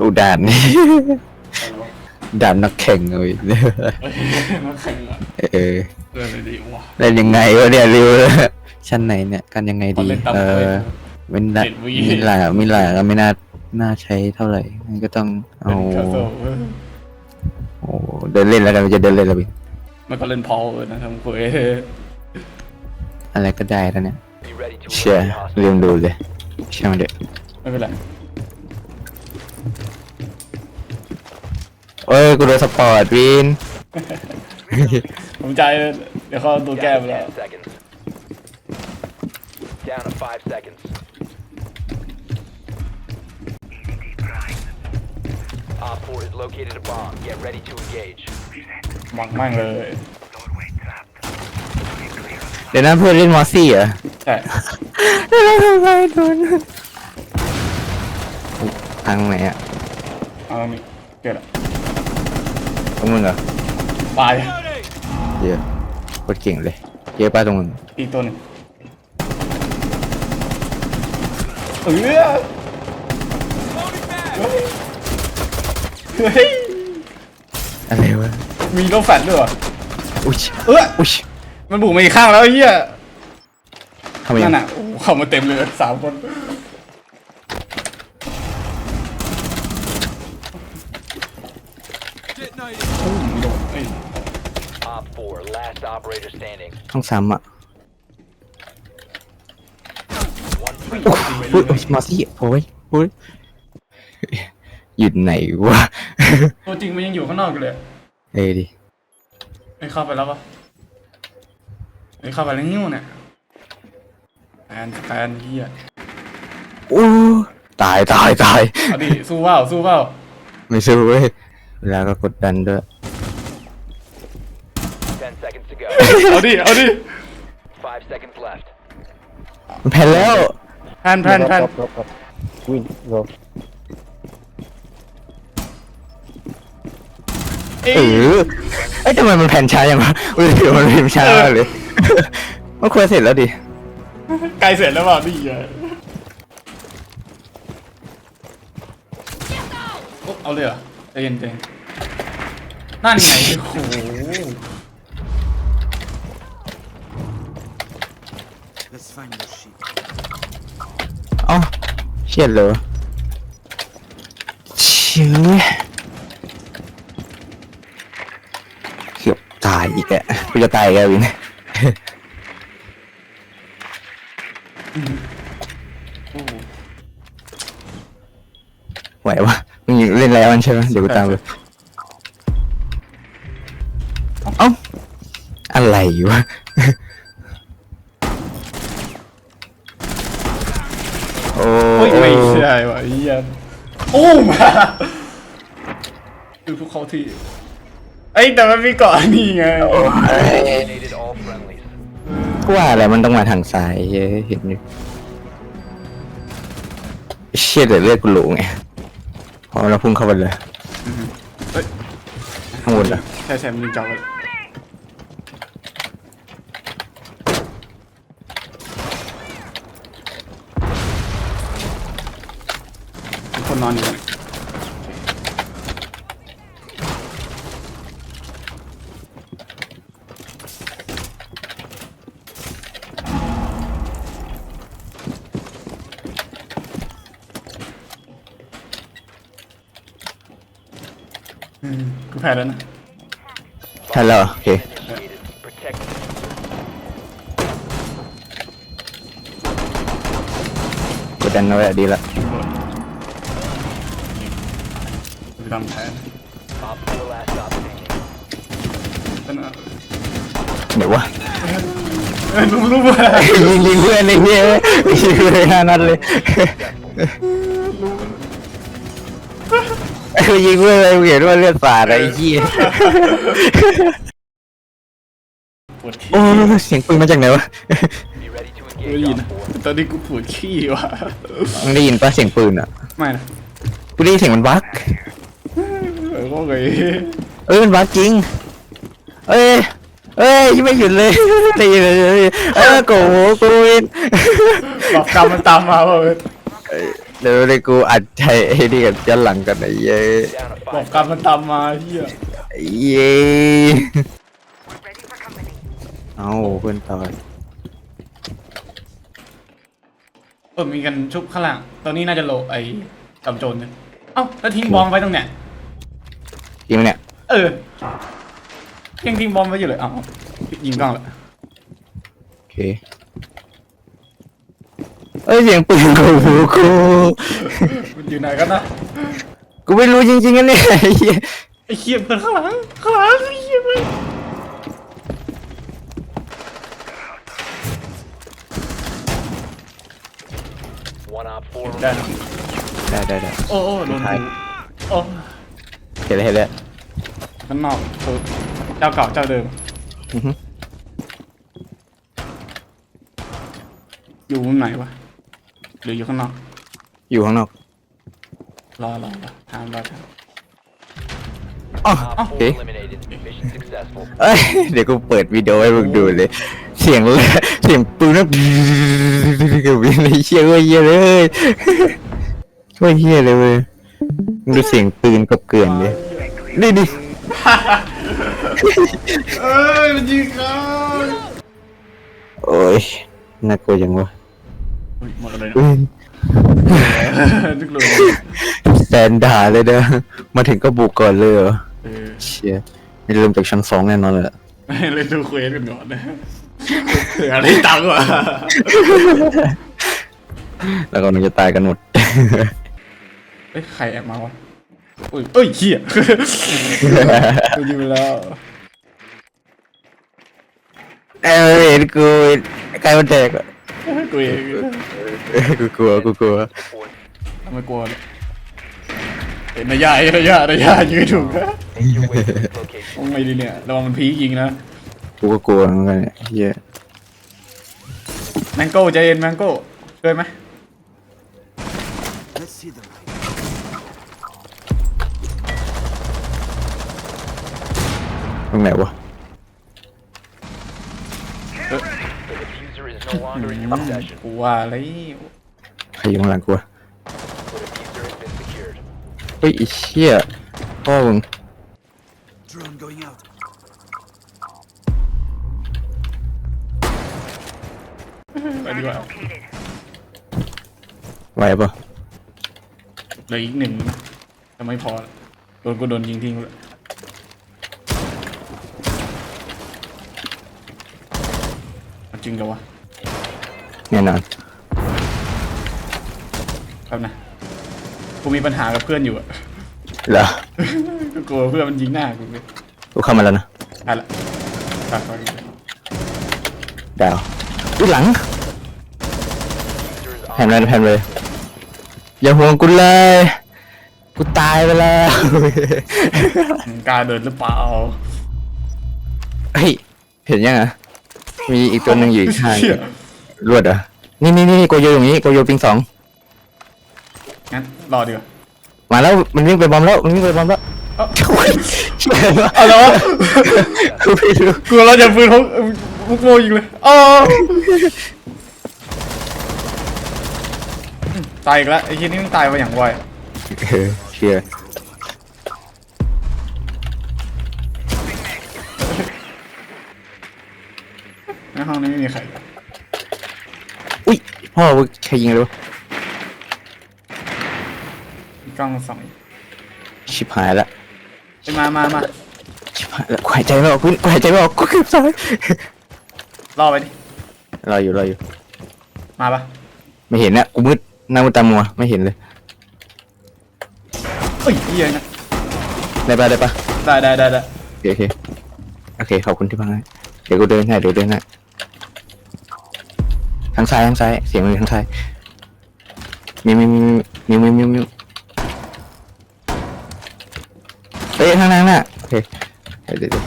อุดานนี่ ดานนักแข่งเลยเอ้ยมาแข่งอะเออเดินเลยดีว่ะเล่นยังไงวะเนี่ยริวชั้นไหนเนี่ยกันยังไงดีเขาเล่นตามเอเฟอซมินละเจ็ดวิมินหลามินหลาก็ไม่น่า น่าใช้เท่าไหร่งั้นก็ต้องเอาเป็นคาโซเออโอ้เดินเล่นแล้วกันจะเดินเล่นแล้วพี่มันก็เล่นพอลนะทำคุยอะไรก็ได้แล้วเนี่ย Be ready to เชื่อ eliminate hostiles. ลืมดูเลย ช่างเด็กไม่เป็นไร เอ้ยกูโดนสปอร์ตวิน ผมใจเดี๋ยวเขาเอาตัวแก้ไป Down แล้ว to 10 seconds. Down to 5 seconds. Op 4 has located a bomb. Get ready to engage. หมักมั่งเลย เดี๋ยวนั้นเพื่อนเล่นมอสซี่เหรอ ใช่ แล้วทำไมโดน ทางไหนอะเอาตรงนี้เกิดอะตรงมึงเหรอตายเยอะโคตรเก่งเลยเยอะป้าตรงมึงอีกตัวหนึ่งเออเฮ้ยอะไรวะมีโลแฟตด้วยเหรออุ้ยเอออุ้ยมันบุกมาอีกข้างแล้วไอ้เฮียทำไมนั่นอะน่ะโอ้โหเข้ามาเต็มเลยสามคนโอ้ยโดนเอ้ย Op 4, last operator standing. ต้องซ้ำอะ One อุ้ยอุ้ยมอสซี่โอ้ยโอ้ยหยุดไหนวะ ตัวจริงมันยังอยู่ข้างนอกอยู่เลยเอ้ยดิไอ้ยเข้าไปแล้วปะไอ้ยเข้าไปแล้วนิ้วเนี่ยแฟนแฟนเฮียอู้ตายตายตายเอาดิสู้เปล่าสู้เปล่าไม่สู้เว้ยเวลาก็กดดันด้วย 10 seconds to go. เอาดิ เอาดิ5 seconds left. มันแพ้แล้วแพนแพนแพนวินโรเอ้เอยอเอ้ยทำไมมันแผ่นช้าอย่างวะอุ้ยเดี๋ยวมันพิมพ์ช้ามากเลย มันควรเสร็จแล้วดิ ไกลเสร็จแล้วเปล่านี่ไงโอ๊ะเอาเลยเหรอใจเย็นใจเย็นนั่นไงโอ้โห Let's find the sheep. เอ้าเชียดเลยเชื่อเกือบตายอีกอะกูจะตายอีกแล้ววินไหววะมึงเล่นแล้วมันใช่ไหมเดี๋ยวกูตามไปเอ้าอะไรวะ โอ้ เฮ้ยไม่ใช่ว่ะ ไอ้เหี้ยโอ้มาดูทุกเขาที่ไอ้ยแต่มันมีเกาะนี่ไง Eliminated all friendlies. กูว่าอะไรมันต้องมาทางซ้ายเฮ้ยเห็นอยู่เชี่ยแต่เลือดกูหลูไงพอเราพุ่งเข้าไปเลยเฮ้ยข้างบนเหรอ ใช่ใช่มันยิงเจ้าเลย นอนอยู่อืมกูแพ้แล้วนะใช่แล้วเหรอโอเค Initiated. Protect. กดดันเอาไว้อะดีละ กูทำแพ้ Op 4, last stop standing. เป็นอะเดี๋ยววะเอ้ยรู้รู้ว่ายิงยิงเพื่อนเลยเฮ้ยยิงเพื่อนห้านัดเลยเออยิงเพื่อนเลยเห็นว่าเลือดสาดอะไอ้เหี้ยปวดขี้โอ้เสียงปืนมาจากไหนวะ Be ready to กูได้ engage ยิน Op 4. ตอนนี้กูปวดขี้ว่ะมึงได้ยินปะเสียงปืนอะไม่นะกูได้ยินเสียงมันบักเออ ก็เลยเอ้ยมันบักจริง เอ้ย เอ้ยยังไม่หยุดเลยได้ยินเลยเออโกโหกูวินบอกกรรมมันตามมาเว้ยเดี๋ยวเลยกูอัดใจไอ้นี่กันย้อนหลังกันไอ้เย้ Down to บอก five. กรรมมันตามมาเฮียไอ้เย้เอ้าเพื่อนตายเออมีกันชุบข้างล่างตอนนี้น่าจะโลไอ้จำโจรเนี่ยเอ้าแล้วทิ้งบอมไว้ตรงเนี้ย จริงไหมเนี่ยเออยังทิ้งบอมไว้อยู่เลยเอ้ายิงกล้องเลยโอเคเอ้ยเสียงปืนกูกูมันอยู่ไหนกันนะกูไม่รู้จริงๆนะเนี่ยไอ้เหี้ยไอ้เคียเพื่อนข้างหลังข้างหลังไอ้เคียเพื่อน One op four ได้ remaining. ได้ได้ได้โอ้โอ้โดนท้ายหูโอ้เห็นแล้วเห็นแล้วข้างนอกเออเจ้าเก่าเจ้าเดิม อือฮึอยู่มุมไหนวะหรืออยู่ข้างนอก อยู่ข้างนอกรอรอรอถามรอถามอ๋อ Op โอ four เค eliminated. Mission successful. เอ้ยเดี๋ยวกูเปิดวิดีโอให้มึงดูเลย เสียงเลยเสียงปืนนะกับวินไอ้เชี่ยเว้ยเหี้ยเลยช่วยเฮียเลยเว้ยมึง ดูเสียงปืนกับเกลื่อนดินี่ดิเอ้ยมันยิงเขาโอ้ยน่ากลัวจังวะอุ๊ยหมดเลยนะอุ้ยนึกเลยแซนด่าเลยเด้อมาถึงก็บุกก่อนเลยเหรอเออเชี่ยไม่เริ่มจากชั้นสองแน่นอนเลยอะเล่นดูเควสกันก่อนนะเผื่อได้ตังค์ว่ะแล้วก็มันจะตายกันหมด เอ้ยใครแอบมาวะอุ้ยเอ้ยเขี้ยกูยิงไปแล้วเอ้ยเห็นกูใกล้มันแตกอะกูเองเอ้ยกูกลัวกูกลัว Four ทำไมกลัวเลยเห็นนายยาเห็นนายยานายยายืนถูกนะ Make your way to this location. มองไม่ดีเนี่ยระวังมันพีคยิงนะกูก็กลัวเหมือนกันเนี่ยเฮียแมงโก้ใจเย็นแมงโก้ช่วยไหม Let's see the ตรงไหนวะ The diffuser is no longer in your possession. กูว่าเลย ใครอยู่ข้างหลังกูวะ The diffuser has been secured. เฮ้ยไอ้เชี่ยพ่อมึง Drone going out. ไปดีกว่าไหวปะเหลืออีกหนึ่งนะแต่ไม่พอโดนกูโดนยิงทิ้งเลยเอา จริงกับวะแน่นอนครับนะกูมีปัญหากับเพื่อนอยู่อะ เหรอกูกลัวเพื่อนมันยิงหน้ากูเลยกูเข้ามาแล้วนะอะละฝากไว้ดาวอุ้ยหลัง Diffuser is แผ่นเลยแผ่นเลยอย่าห่วงกูเลย กูตายไปแล้วมึงกล้าเดินหรือเปล่า เฮ้ย เห็นยังอะ มีอีกตัวหนึ่งอยู่อีกข้างเชี่ยรวดเหรอะนี่นี่นี่โกโยอย่างนี้โกโยปิงสองงั้นรอดีกว่ามาแล้วมันวิ่งไปบอมแล้วมันวิ่งไปบอมแล้วเอ้าโอ้ยเชี่ยวะเอาเหรอกูไม่รู้กลัวเราจะปืนพกมุกโมยิงเลยอ๋อตายอีกแล้วไอ้ที่นี่มันตายมาอย่างไวเออเชี่ยให้องนี้ไม่มีใครอุ้ยพ่อมึงใครยิงเลยวะมีกล้องส่องชิบหายละไปมามามาชิบหายละกูหายใจไม่ออกกูกูหายใจไม่ออกกูเกือบตายรอไปดิ รออยู่รออยู่ มาปะไม่เห็นนะกูมืดหน้ามืดตามัวไม่เห็นเลยเอ้ยเฮียนะได้ปะได้ปะได้ได้ได้ได้โอเคโอเคโอเคขอบคุณที่ฟังให้เดี๋ยวกูเดินให้เดี๋ยวเดินให้ทางซ้ายทางซ้ายเสียงมันอยู่ทางซ้ายมิวมิวมิวมิวมิวมิวมิวเฮ้ยข้างหน้าข้างหน้าโอเคเดี๋ยวเดี๋ยวเดี๋ยว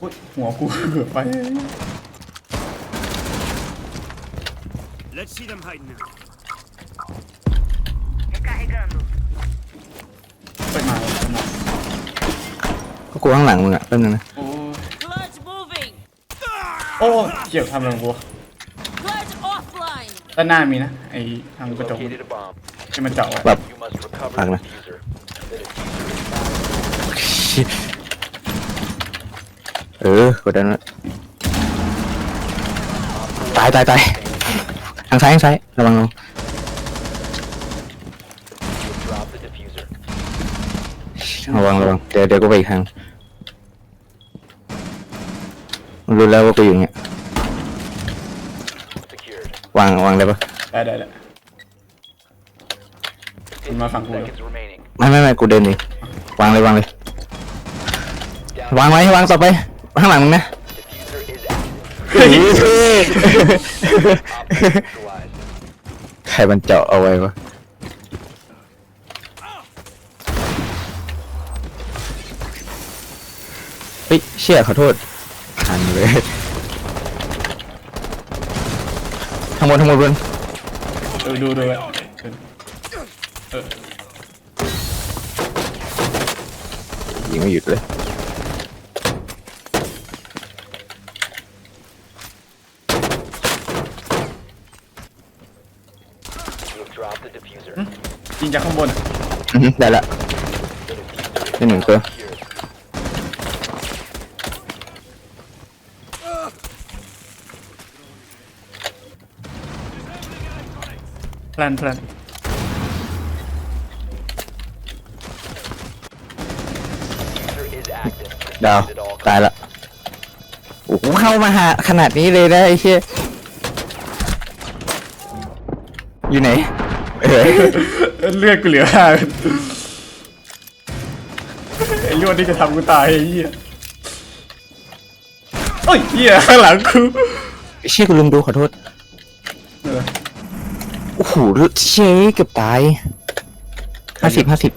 อุ๊ยหัวกูเกือบไป Let's see them hide now. ไปมาไปมาก็กูข้างหลังมึงอะแป๊บนึงนะโอ้ย Blood's moving. โอ้เกี่ยวทำอะไรของกู Blood's off ด้านหน้ามีนะไอ้ทาง You กระจก located a bomb. ที่มันเจาะไว้แบบ You must recover Fuck, the man. diffuser. The diffuser is เออกดดันไว้ตายตายตายทางซ้ายทางซ้ายระวังระวัง drop the diffuser. ระวังระวังเดี๋ยวเดี๋ยวก็ไปอีกทางมัน รู้แล้วว่ากูอยู่อย่างเงี้ย Secured. วางวางได้ปะ Hmm. ได้ได้ได้คุณมาฝั่งกูเหรอ seconds remaining. ไม่ไม่ไม่กูเดินเองวางเลยวางเลย Down วางไว้วางต่อไปข้างหลังมึงนะ diffuser is active. Op neutralized. ใครมันเจาะเอาไว้วะเฮ้ยเชี่ยขอโทษ ทันเลยทางบนทางบนบนเออดูดูไว้เออยิงไม่หยุดเลย You have dropped the diffuser. ยิงจากข้างบนอะอือหือได้ละ The diffuser is ได้หนึ่งตัว secured. พลันพลัน Diffuser is active. ดาว Proceed at all ตายละโอ้โหเข้ามาหาขนาดนี้เลยนะไอ้เชี่ยอยู่ไหนเออเลือดกูเหลือห้าไอ้ลวดนี่จะทำกูตายไอ้เหี้ยโอ้ยเหี้ยข้างหลังกูเชี่ยกูลืมดูขอโทษเออ โอ้โหเชี่ยเกือบตายห้าสิบห้าสิบ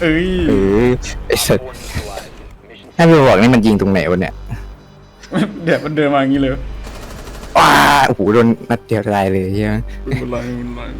เอ้ยเออไอ้สัส Four neutralized. Mission ให้ไปบอกนี่มันยิงตรงไหนวะเนี่ยเดี๋ยวมันเดินมาอย่างนี้เลยว้าโอ้โหโดนนัดเดียวตายเลยใช่ไหมมันลอยมันลอย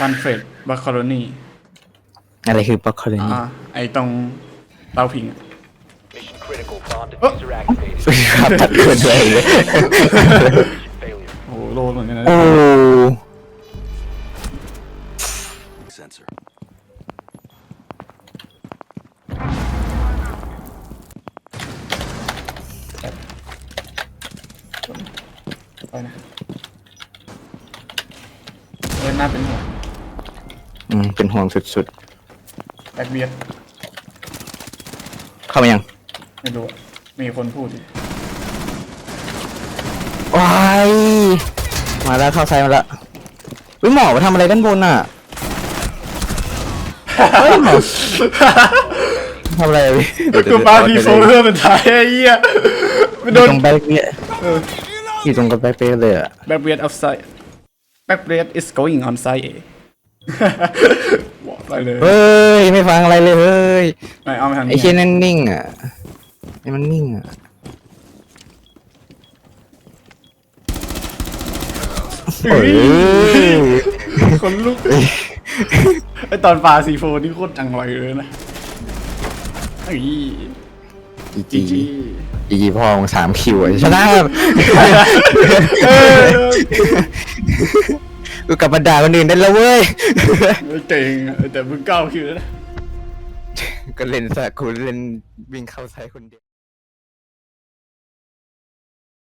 วันเฟดบัคคาโรนีอะไรคือป๊อกคอลนี่อ่าไอ้ตรงเตาผิงอะ mission critical. Bomb diffuser activated. ครับตัดเกินเลย โอ้โหโลเหมือนกันนะ โอ้ Sensor. ไปนะเดินหน้าเป็นหัวอืม เป็นห่วงสุดแบ็คเบียดๆ เข้ามายัง ไม่รู้อะมีคนพูดอยู่ ว้าย มาแล้วเข้าไซด์มาแล้ววิหมอมาทำอะไรด้านบนอะเฮ้ยหมอทำอะไรอะพี่กูปาทีโฟเพื่อเป็นท้ายไอ้เหี้ยไม่อโดยู่นตรงแบ็คเนี่ยอยู่ตรงกับแบ็คเป๊ะเลยอะแบ็คเบียด outside แบ็คเบียด is going on side A บอกไปเลยเฮ้ยไม่ฟังอะไรเลยเฮ้ย ไม่เอาไปทางไอ้นี้เชี่ยนั่นนิ่งอะไอ้มันนิ่งอะ เฮ้ยเฮ้ยคนลุกไอตอนปาซีโฟนี่โคตรจังไรเลยนะเฮ้ยจีจีจีจีจีพองสามคิวอะชนะเออกูกลับมาด่าคนอื่นได้แล้วเว้ยเก่งอะแต่มึงเก้าคิวแล้วนะก็เล่นสักคุณเล่นวิ่งเข้าซ้ายคนเดียว